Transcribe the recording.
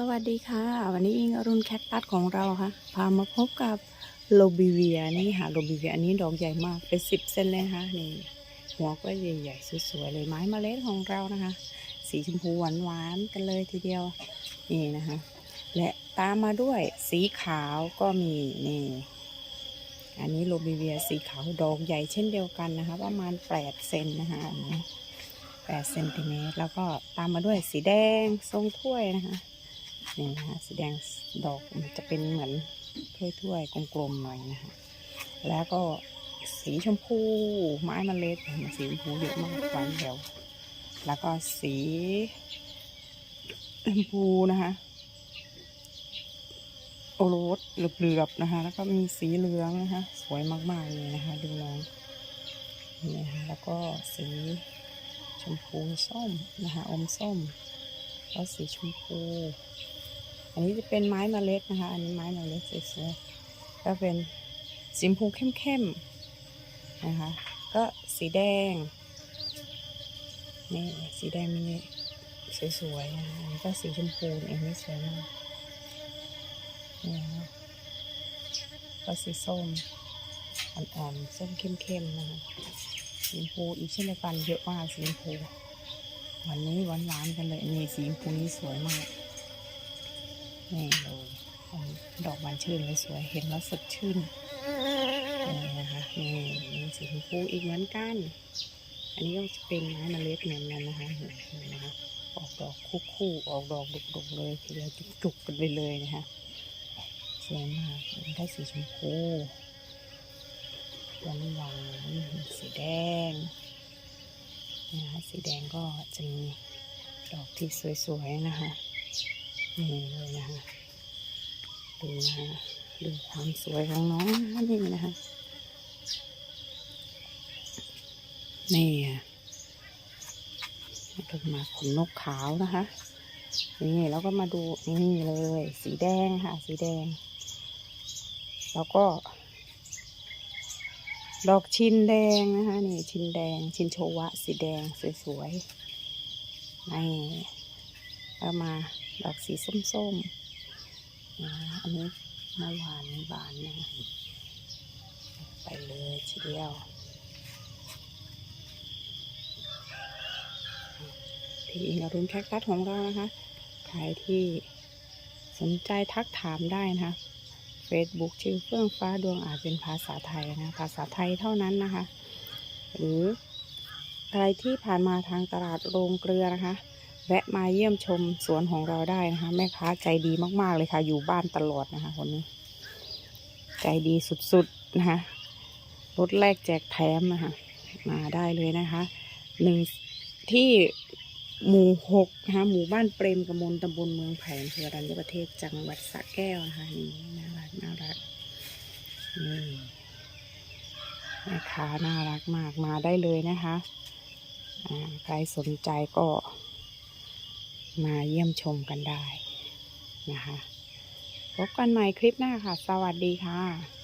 สวัสดีค่ะ วันนี้อิงอรุณแคคตัสของเราค่ะ พามาพบกับโลบิเวียนี่ค่ะโลบิเวียอันนี้ดอกใหญ่มากเป็นสิบเซนเลยนะคะนี่หัวก็ใหญ่ๆสวยๆเลยไม้เมล็ดของเรานะคะ สีชมพูหวานๆกันเลยทีเดียวนี่นะคะ และตามมาด้วยสีขาวก็มีนี่อันนี้โลบิเวียสีขาวดอกใหญ่เช่นเดียวกันนะคะ ประมาณแปดเซนนะคะอันนี้แปดเซนติเมตรแล้วก็ตามมาด้วยสีแดงทรงถ้วยนะคะ นี่นะคะสีแดงดอกมันจะเป็นเหมือนถ้วยๆกลมๆหน่อยนะคะแล้วก็สีชมพูไม้มเมล็ดสีชมพูเยอะมากหวานแหววแล้วก็สีชมพูนะคะโอรสเหลือบๆนะคะ แล้วก็มีสีเหลืองนะคะ สวยมากๆเลยนะคะ ดูน้องนี่นะคะแล้วก็สีชมพูส้มนะคะอมส้มแล้วสีชมพู อันนี้จะเป็นไม้เมล็ดนะคะ อันนี้ไม้เมล็ดสวยๆก็เป็นสีชมพูเข้มๆนะคะ ก็สีแดงนี่สีแดงมีสวยๆนะคะอันนี้ก็สีชมพูเองนี่สวยมากนี่นะคะก็สีส้มอ่อนๆส้มเข้มๆนะคะสีชมพูอีกเช่นเดียวกันเยอะมากสีชมพูวันนี้หวานๆกันเลยนี่สีชมพูนี่สวยมาก นี่เลยดอกบานชื่นเลยสวยเห็นแล้วสดชื่นนี่นะคะนี่มีสีชมพูอีกเหมือนกัน อันนี้ก็จะเป็นไม้เมล็ดเหมือนกันนะคะเห็นนะคะออกดอกคู่คู่ๆออกดอกดกๆเลยทีเดียวจุกๆกันไปเลยนะคะสวยมากมันได้สีชมพูหวานหวานสีแดงนะคะสีแดงก็จะมีดอกที่สวยๆนะคะ นี่เลยนะคะดูนะคะดูความสวยของน้องนี่นะคะนี่อะเรามาขนนกขาวนะคะ นี่แล้วก็มาดูนี่เลย สีแดงค่ะ สีแดง แล้วก็ ดอกชินแดงนะคะ นี่ชินแดง ชินโชวะ สีแดงสวยๆนี่ แล้วมาดอกสีส้มๆนะอันนี้มื่อวานนี้บานนะไปเลยทีเดียวที่อิงอรุณแคคตัสของเรานะคะใครที่สนใจทักถามได้นะคะ Facebook ชื่อเฟื่องฟ้าดวงอาจเป็นภาษาไทยนะ ภาษาไทยเท่านั้นนะคะ หรือใครที่ผ่านมาทางตลาดโรงเกลือนะคะ แวะมาเยี่ยมชมสวนของเราได้นะคะ แม่ค้าใจดีมาก ๆ เลยค่ะ อยู่บ้านตลอดนะคะคนนี้ ใจดีสุด ๆ นะคะรถแรกแจกแถมนะคะมาได้เลยนะคะหนึ่งที่หมู่หกนะคะหมู่บ้านเปรมกมลตำบลเมืองไผ่อำเภอรัญญประเทศจังหวัดสระแก้วนะคะนี่น่ารักน่ารักนี่แม่ค้าน่ารักมากมาได้เลยนะคะใครสนใจก็ มาเยี่ยมชมกันได้นะคะ พบกันใหม่คลิปหน้าค่ะ สวัสดีค่ะ